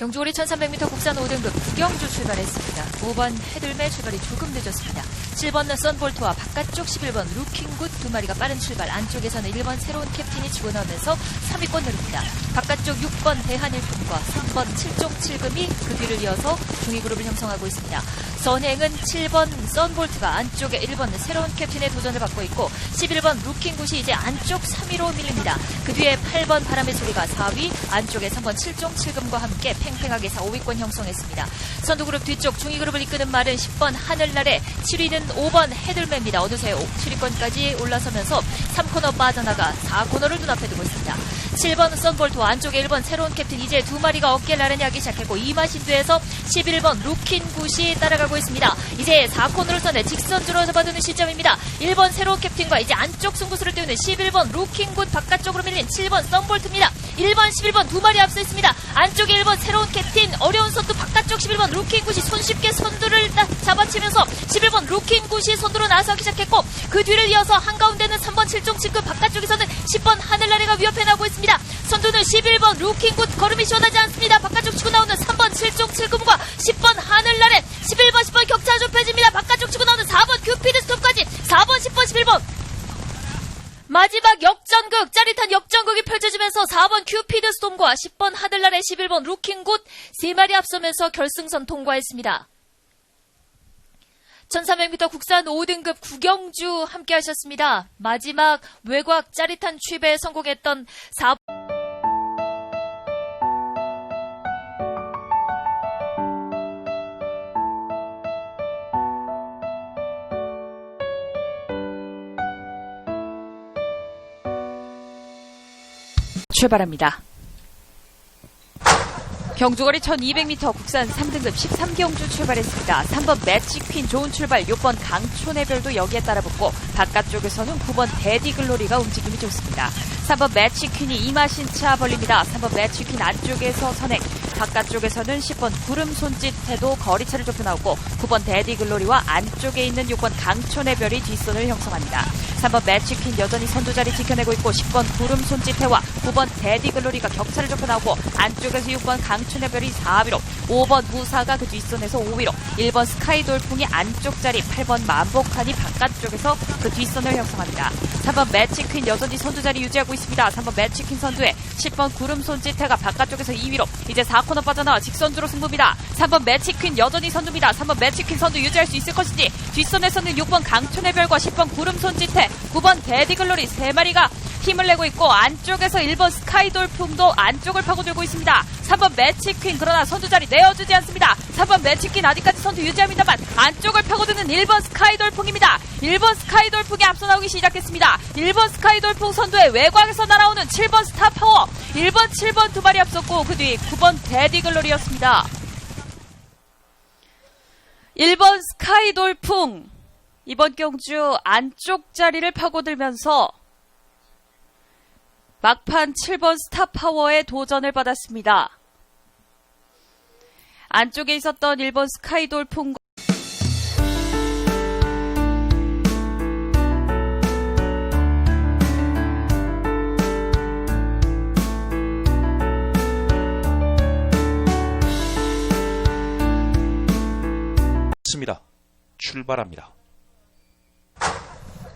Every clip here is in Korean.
경주고리 1300m 국산 5등급 구경주 출발했습니다. 5번 헤들매 출발이 조금 늦었습니다. 7번 썬볼트와 바깥쪽 11번 루킹굿 두 마리가 빠른 출발 안쪽에서는 1번 새로운 캡틴이 치고 나오면서 3위권 누립니다. 바깥쪽 6번 대한일품과 3번 7종 7금이 그 뒤를 이어서 중위 그룹을 형성하고 있습니다. 선행은 7번 썬볼트가 안쪽에 1번 새로운 캡틴의 도전을 받고 있고 11번 루킹굿이 이제 안쪽 3위로 밀립니다. 그 뒤에 8번 바람의 소리가 4위 안쪽에 3번 7종 7금과 함께 팽팽하게 4, 5위권 형성했습니다. 선두 그룹 뒤쪽 중위 그룹을 이끄는 말은 10번 하늘날에 7위는 5번 헤들매입니다. 어느새 7위권까지 올라서면서 3코너 빠져나가 4코너를 눈앞에 두고 있습니다. 7번 썬볼트와 안쪽에 1번 새로운 캡틴 이제 두 마리가 어깨를 나란히 하기 시작했고 이마신드에서 11번 루킨 굿이 따라가고 있습니다. 이제 4코너로서는 직선주로 잡아두는 시점입니다. 1번 새로운 캡틴과 이제 안쪽 승부수를 띄우는 11번 루킹굿 바깥쪽으로 밀린 7번 썬볼트입니다. 1번, 11번 두 마리 앞서 있습니다. 안쪽에 1번 새로운 캡틴 어려운 선두 바깥쪽 11번 루킹굿이 손쉽게 선두를 따- 잡아치면서 11번 루킹굿이 선두로 나서기 시작했고 그 뒤를 이어서 한가운데는 3번 7종 7급 바깥쪽에서는 10번 하늘나래가 위협해 나오고 있습니다. 선두는 11번 루킹굿 걸음이 시원하지 않습니다. 바깥쪽 치고 나오는 3번 7종 7급과 10번 하늘나래 11번 10번 격차 좁혀집니다. 바깥쪽 치고 나오는 4번 큐피드 스톱까지 4번 10번 11번 마지막 역전극, 짜릿한 역전극이 펼쳐지면서 4번 큐피드 스톰과 10번 하들날의 11번 루킹굿 세 마리 앞서면서 결승선 통과했습니다. 1300m 국산 5등급 구경주 함께 하셨습니다. 마지막 외곽 짜릿한 취배에 성공했던 4 출발합니다. 경주거리 1200m 국산 3등급 13경주 출발했습니다. 3번 매치퀸 좋은 출발, 6번 강촌의 별도 여기에 따라붙고 바깥쪽에서는 9번 데디글로리가 움직임이 좋습니다. 3번 매치퀸이 이마신차 벌립니다. 3번 매치퀸 안쪽에서 선행, 바깥쪽에서는 10번 구름 손짓해도 거리차를 좁혀 나오고 9번 데디글로리와 안쪽에 있는 6번 강촌의 별이 뒷선을 형성합니다. 3번 매치퀸 여전히 선두 자리 지켜내고 있고 10번 구름 손짓해와 9번 데디글로리가 격차를 좁혀 나오고 안쪽에서 6번 강춘의 별이 4위로 5번 무사가 그 뒷선에서 5위로 1번 스카이 돌풍이 안쪽 자리 8번 만복한이 바깥쪽에서 그 뒷선을 형성합니다. 3번 매치퀸 여전히 선두 자리 유지하고 있습니다. 3번 매치퀸 선두에 10번 구름 손짓해가 바깥쪽에서 2위로 이제 4코너 빠져나와 직선주로 승부입니다. 3번 매치퀸 여전히 선두입니다. 3번 매치퀸 선두 유지할 수 있을 것인지 뒷선에서는 6번 강춘의 별과 10번 구름 손짓해 9번 데디글로리 3마리가 힘을 내고 있고 안쪽에서 1번 스카이돌풍도 안쪽을 파고들고 있습니다. 3번 매치퀸 그러나 선두 자리 내어주지 않습니다. 3번 매치퀸 아직까지 선두 유지합니다만 안쪽을 파고드는 1번 스카이돌풍입니다. 1번 스카이돌풍이 앞서 나오기 시작했습니다. 1번 스카이돌풍 선두의 외곽에서 날아오는 7번 스타파워 1번 7번 두 마리 앞섰고 그 뒤 9번 데디글로리였습니다. 1번 스카이돌풍 이번 경주 안쪽 자리를 파고들면서 막판 7번 스타파워의 도전을 받았습니다. 안쪽에 있었던 1번 스카이돌풍 습니다 출발합니다.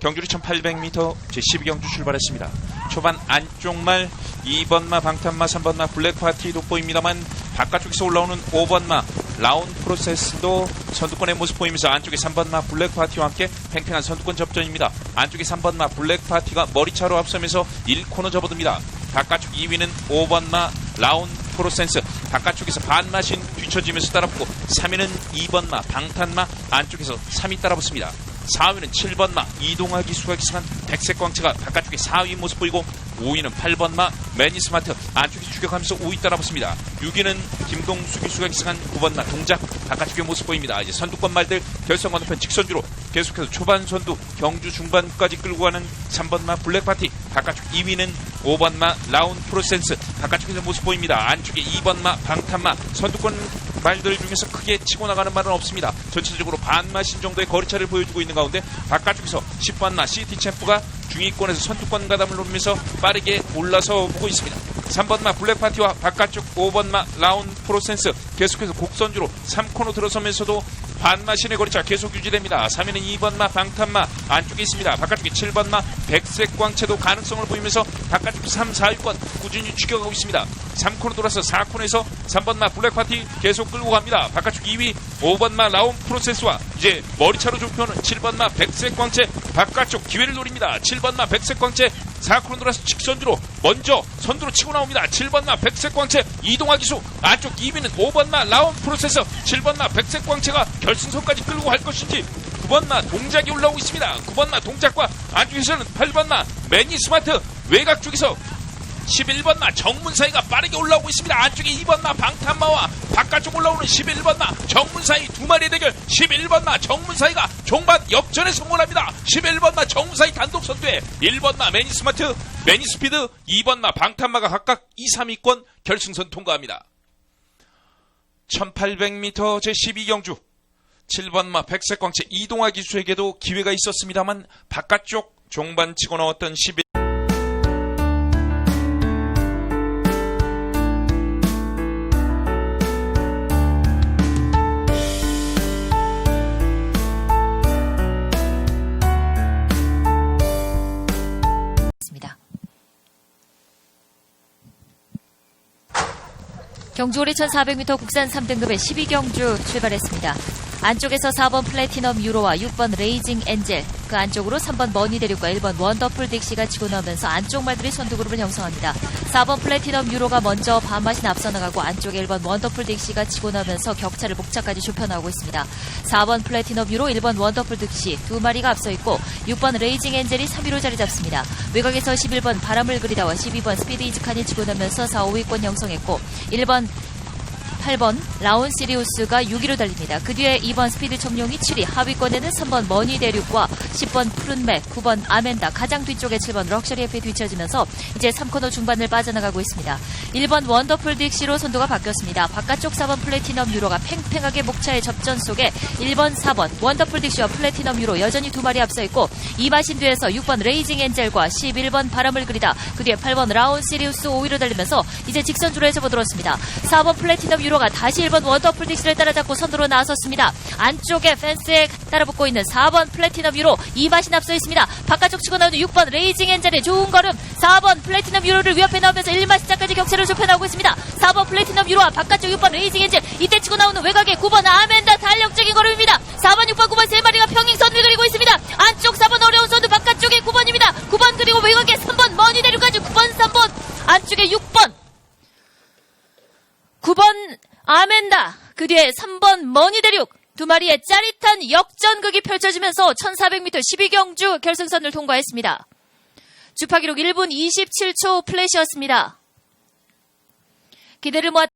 경주리 1800m 제12경주 출발했습니다. 초반 안쪽말 2번마 방탄마 3번마 블랙파티 돋보입니다만 바깥쪽에서 올라오는 5번마 라운 프로세스도 선두권의 모습 보이면서 안쪽에 3번마 블랙파티와 함께 팽팽한 선두권 접전입니다. 안쪽에 3번마 블랙파티가 머리차로 앞서면서 1코너 접어듭니다. 바깥쪽 2위는 5번마 라운 프로센스 바깥쪽에서 반마신 뒤처지면서 따라붙고 3위는 2번마 방탄마 안쪽에서 3위 따라붙습니다. 4위는 7번마 이동하기 수가 기승한 백색 광채가 바깥쪽에 4위 모습 보이고 5위는 8번마 매니스마트 안쪽에 추격하면서 5위 따라붙습니다. 6위는 김동수 기수가 기승한 9번마 동작 바깥쪽에 모습 보입니다. 이제 선두권 말들 결승 건너편 직선주로 계속해서 초반 선두 경주 중반까지 끌고 가는 3번마 블랙파티 바깥쪽 2위는 5번마 라운 프로센스 바깥쪽에서 모습 보입니다. 안쪽에 2번마 방탄마 선두권 말들 중에서 크게 치고 나가는 말은 없습니다. 전체적으로 반마신 정도의 거리차를 보여주고 있는 가운데 바깥쪽에서 10번마 시티 챔프가 중위권에서 선두권 가담을 노리면서 빠르게 올라서 보고 있습니다. 3번마 블랙파티와 바깥쪽 5번마 라운 프로센스 계속해서 곡선주로 3코너 들어서면서도 반마신의 거리차 계속 유지됩니다. 3위는 2번마 방탄마 안쪽에 있습니다. 바깥쪽에 7번마 백색 광채도 가능성을 보이면서 바깥쪽 3, 4, 6번 꾸준히 추격하고 있습니다. 3코너 돌아서 4코너에서 3번마 블랙파티 계속 끌고 갑니다. 바깥쪽 2위 5번마 라운 프로세스와 이제 머리차로 좁혀오는 7번마 백색 광채 바깥쪽 기회를 노립니다. 7번마 백색 광채 4코너 돌아서 직선주로 먼저 선두로 치고 나옵니다. 7번마 백색 광채 이동화 기수 안쪽 2위는 5번마 라운 프로세서 7번마 백색 광채가 결승선까지 끌고 갈 것인지 9번마 동작이 올라오고 있습니다. 9번마 동작과 안쪽에서는 8번마 매니 스마트 외곽 쪽에서 11번마 정문사이가 빠르게 올라오고 있습니다. 안쪽에 2번마 방탄마와 바깥쪽 올라오는 11번마 정문사이 두 마리의 대결 11번마 정문사이가 종반 역전에 성공합니다. 11번마 정문사이 단독 선두에 1번마 매니스마트 매니스피드 2번마 방탄마가 각각 2, 3위권 결승선 통과합니다. 1800m 제12경주 7번마 백색광채 이동화 기수에게도 기회가 있었습니다만 바깥쪽 종반 치고 나왔던 11 경주올리 1400m 국산 3등급의 12경주 출발했습니다. 안쪽에서 4번 플래티넘 유로와 6번 레이징 엔젤, 그 안쪽으로 3번 머니 대륙과 1번 원더풀 딕시가 치고 나오면서 안쪽 말들이 선두그룹을 형성합니다. 4번 플래티넘 유로가 먼저 반맛이 앞서 나가고 안쪽에 1번 원더풀 딕시가 치고 나오면서 격차를 목차까지 좁혀 나오고 있습니다. 4번 플래티넘 유로, 1번 원더풀 딕시 두 마리가 앞서 있고 6번 레이징 엔젤이 3위로 자리 잡습니다. 외곽에서 11번 바람을 그리다와 12번 스피드 이즈칸이 치고 나면서 4, 5위권 형성했고 1번 8번 라온 시리우스가 6위로 달립니다. 그 뒤에 2번 스피드 청룡이 7위, 하위권에는 3번 머니 대륙과 10번 푸른맥, 9번 아멘다, 가장 뒤쪽에 7번 럭셔리 앱에 뒤처지면서 이제 3코너 중반을 빠져나가고 있습니다. 1번 원더풀 딕시로 선두가 바뀌었습니다. 바깥쪽 4번 플래티넘 유로가 팽팽하게 목차의 접전 속에 1번, 4번 원더풀 딕시와 플래티넘 유로 여전히 두 마리 앞서 있고 이마신 뒤에서 6번 레이징 엔젤과 11번 바람을 그리다 그 뒤에 8번 라온 시리우스 5위로 달리면서 이제 직선주로에 접어들었습니다. 4번 플래티넘 유로 가 다시 1번 원더풀 딕시를 따라잡고 선두로 나섰습니다. 안쪽에 펜스에 따라붙고 있는 4번 플래티넘 유로 이마신 앞서 있습니다. 바깥쪽 치고 나오는 6번 레이징 엔젤의 좋은 걸음 4번 플래티넘 유로를 위협해 나오면서 1마신차까지 격차를 좁혀 나오고 있습니다. 4번 플래티넘 유로와 바깥쪽 6번 레이징 엔젤 이때 치고 나오는 외곽에 9번 아멘다 달력적인 걸음입니다. 4번 6번 9번 세 마리가 평행선을 그리고 있습니다. 안쪽 4번 어려운 선두 바깥쪽에 9번입니다. 9번 그리고 외곽에 3번 머니 대륙까지 9번 3번 안쪽에 6번 9번 아멘다. 그 뒤에 3번 머니 대륙. 두 마리의 짜릿한 역전극이 펼쳐지면서 1400m 12경주 결승선을 통과했습니다. 주파 기록 1분 27초 플래시였습니다. 기대를 모아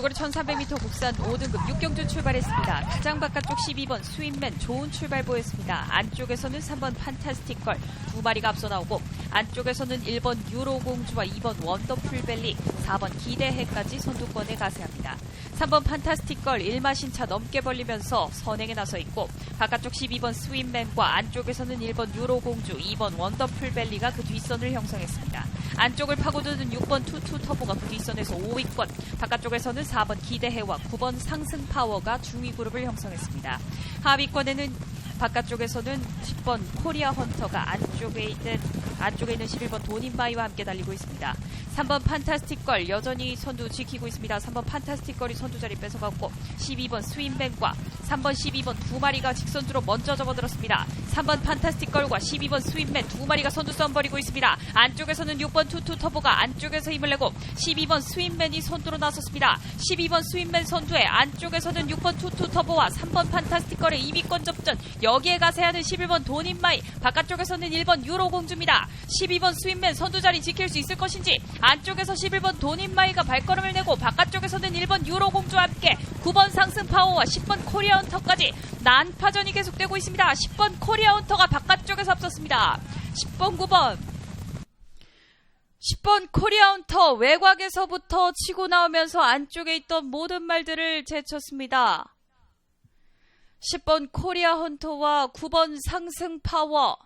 경주거리 1300m 국산 5등급 6경주 출발했습니다. 가장 바깥쪽 12번 스윗맨 좋은 출발 보였습니다. 안쪽에서는 3번 판타스틱걸 두 마리가 앞서 나오고 안쪽에서는 1번 유로공주와 2번 원더풀밸리 4번 기대해까지 선두권에 가세합니다. 3번 판타스틱걸 1마신차 넘게 벌리면서 선행에 나서 있고 바깥쪽 12번 스윗맨과 안쪽에서는 1번 유로공주 2번 원더풀밸리가 그 뒷선을 형성했습니다. 안쪽을 파고드는 6번 투투 터보가 그 뒷선에서 5위권, 바깥쪽에서는 4번 기대해와 9번 상승 파워가 중위 그룹을 형성했습니다. 하위권에는 바깥쪽에서는 10번 코리아 헌터가 안쪽에 있는 안쪽에 있는 11번 도닌바이와 함께 달리고 있습니다. 3번 판타스틱걸 여전히 선두 지키고 있습니다. 3번 판타스틱걸이 선두 자리 뺏어갔고 12번 스윈뱅과 3번 12번 두 마리가 직선주로 먼저 접어들었습니다. 3번 판타스틱걸과 12번 스윈맨 두 마리가 선두 썸 벌이고 있습니다. 안쪽에서는 6번 투투 터보가 안쪽에서 힘을 내고 12번 스윈맨이 선두로 나섰습니다. 12번 스윈맨 선두에 안쪽에서는 6번 투투 터보와 3번 판타스틱걸의 2위권 접전 여기에 가서 해야 될 11번 돈인마이 바깥쪽에서는 1번 유로공주입니다. 12번 스윗맨 선두자리 지킬 수 있을 것인지 안쪽에서 11번 돈인마이가 발걸음을 내고 바깥쪽에서는 1번 유로공주와 함께 9번 상승파워와 10번 코리아운터까지 난파전이 계속되고 있습니다. 10번 코리아운터가 바깥쪽에서 앞섰습니다. 10번 9번 10번 코리아운터 외곽에서부터 치고 나오면서 안쪽에 있던 모든 말들을 제쳤습니다. 10번 코리아 헌터와 9번 상승 파워.